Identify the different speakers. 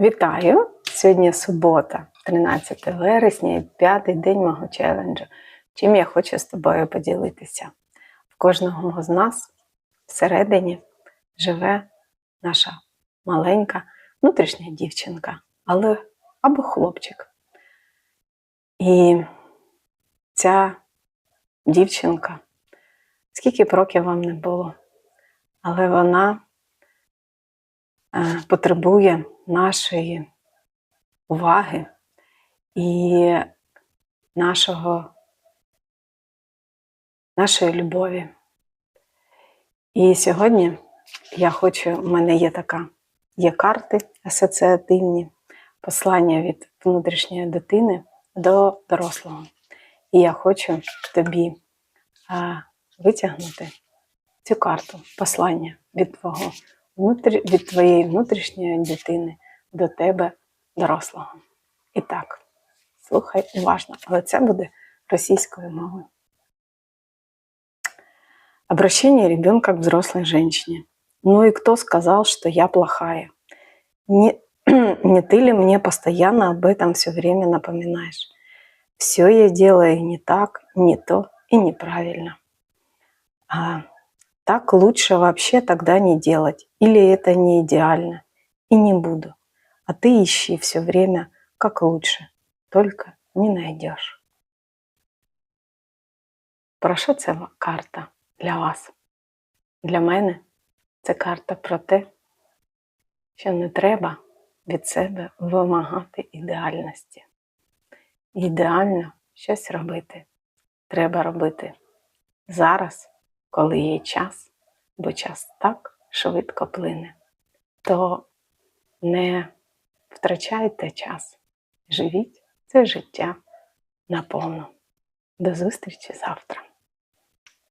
Speaker 1: Вітаю! Сьогодні субота, 13 вересня, п'ятий день мого челенджу. Чим я хочу з тобою поділитися. В кожного з нас всередині живе наша маленька внутрішня дівчинка, але або хлопчик. І ця дівчинка, скільки б років вам не було, але вона потребує нашої уваги і нашого, нашої любові. І сьогодні я хочу, в мене є така, є карти асоціативні, послання від внутрішньої дитини до дорослого. І я хочу тобі витягнути цю карту, послання від твого від твоєї внутрішньої дитини до тебе, дорослого. І так, слухай уважно, але це буде російською мовою. Обращение ребенка к взрослой женщине. Ну и кто сказал, что я плохая? Не, не ты ли мне постоянно об этом все время напоминаешь? Все я делаю не так, не то и неправильно. А так лучше вообще тогда не делать. Или это не идеально. И не буду. А ты ищи все время как лучше. Только не найдешь. Про що це карта для вас? Для мене це карта про те, що не треба від себе вимагати ідеальності. Ідеально щось робити. Треба робити зараз, коли є час, бо час так швидко плине. То не втрачайте час, живіть це життя наповну. До зустрічі завтра!